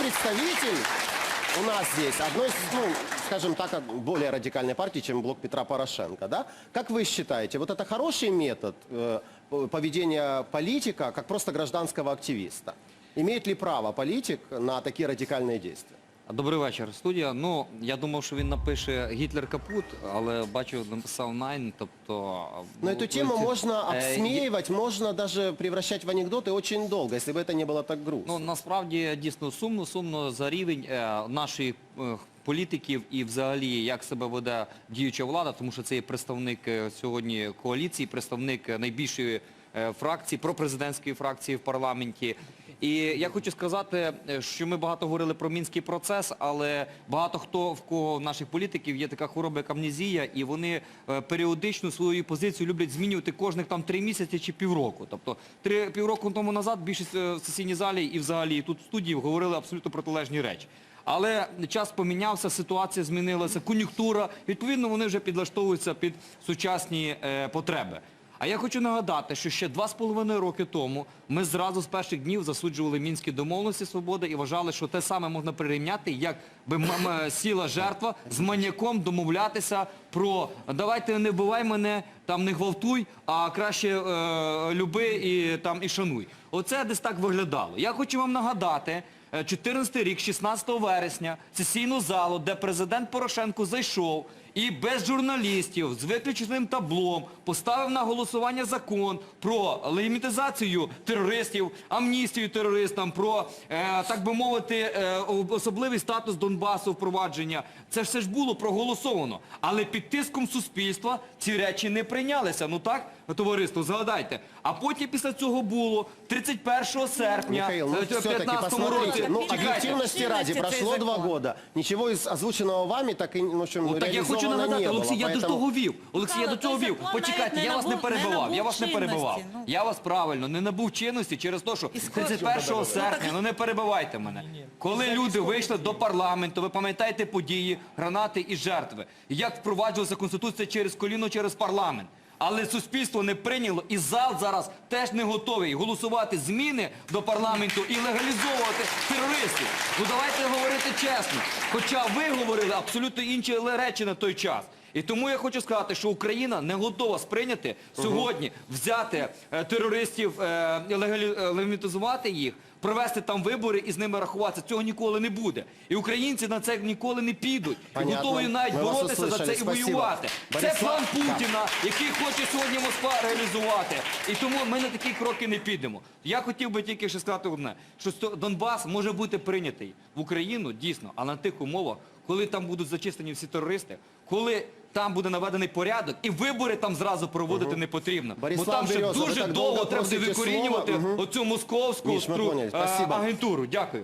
представитель у нас здесь одной, из, ну, скажем так, от- более радикальной партии, чем блок Петра Порошенко, да? Как вы считаете, вот это хороший метод э, п- поведения политика, как просто гражданского активиста? Имеет ли право политик на такие радикальные действия? Добрий вечір, студія. Ну, я думав, що він напише Гітлер капут, але бачу, написав Найн, тобто... Но ну, эту тему це- можно е, обсмеивать, можно даже превращать в анекдоты очень долго, если бы это не было так грустно. Ну, насправді дійсно сумно, сумно за рівень е, нашої е, політиків і взагалі як себе веде діюча влада, тому що це є представник е, сьогодні коаліції, представник е, найбільшої е, фракції, пропрезидентської фракції в парламенті. І я хочу сказати, е, що ми багато говорили про мінський процес, але багато хто в кого в наших політиків є така хвороба, як амнезія, і вони е, періодично свою позицію люблять змінювати кожних там три місяці чи півроку. Тобто три півроку тому назад більшість е, в сесійній залі і взагалі тут в студії говорили абсолютно протилежні речі. Але час помінявся, ситуація змінилася, кон'юнктура. Відповідно, вони вже підлаштовуються під сучасні потреби. А я хочу нагадати, що ще два з половиною роки тому ми зразу з перших днів засуджували мінські домовленості свободи і вважали, що те саме можна прирівняти, як би сіла жертва з маньяком домовлятися про давайте не вбивай мене, там не гвалтуй, а краще е, люби і там і шануй. Оце десь так виглядало. Я хочу вам нагадати. е, 14 рік, 16 вересня, сесійну залу, де президент Порошенко зайшов і без журналістів, з виключеним таблом, поставив на голосування закон про лімітизацію терористів, амністію терористам, про, е, так би мовити, е, особливий статус Донбасу впровадження. Це все ж було проголосовано. Але під тиском суспільства ці речі не прийнялися. Ну так, товариство, згадайте. А потім після цього було 31 серпня Михаил, ну е, все-таки 15-му посмотрите, році. ну Чекайте. объективности ради, Объективности прошло цей два закон. года, ничего из озвученного вами так и, ну, в общем, От так я хочу реализовано нагадати, не было, Олексій, я до поэтому- того вів. Олексій, я до Михайло, цього той вів. закон Почекайте, навіть я не вас не набув- не перебивав, я набув вас не перебивав. чинності, ну. Я вас правильно, не набув чинності через те, що скажу- 31 серпня, ну не перебивайте мене. Коли люди вийшли до парламенту, ви пам'ятаєте події, гранати і жертви. І Як впроваджувалася Конституція через коліно, через парламент. Але суспільство не прийняло, і зал зараз теж не готовий голосувати зміни до парламенту і легалізовувати терористів. Ну давайте говорити чесно. Хоча ви говорили абсолютно інші речі на той час. І тому я хочу сказати, що Україна не готова сприйняти сьогодні, взяти е, терористів, е, легалі- е, легітимізувати їх, провести там вибори і з ними рахуватися. Цього ніколи не буде. І українці на це ніколи не підуть. І готові навіть Ми боротися за це і Спасибо. воювати. Це план Путіна, який хоче сьогодні Москва реалізувати. І тому ми на такі кроки не підемо. Я хотів би тільки ще сказати одне, що Донбас може бути прийнятий в Україну дійсно, але на тих умовах, коли там будуть зачистені всі терористи, коли там буде наведений порядок, і вибори там зразу проводити не потрібно. Бо Борислав там ще Береза, ви дуже так довго довго треба просите викорінювати слова. Мгм. оцю московську Міш, ми стру- поняли. е, Спасибо. агентуру. Дякую.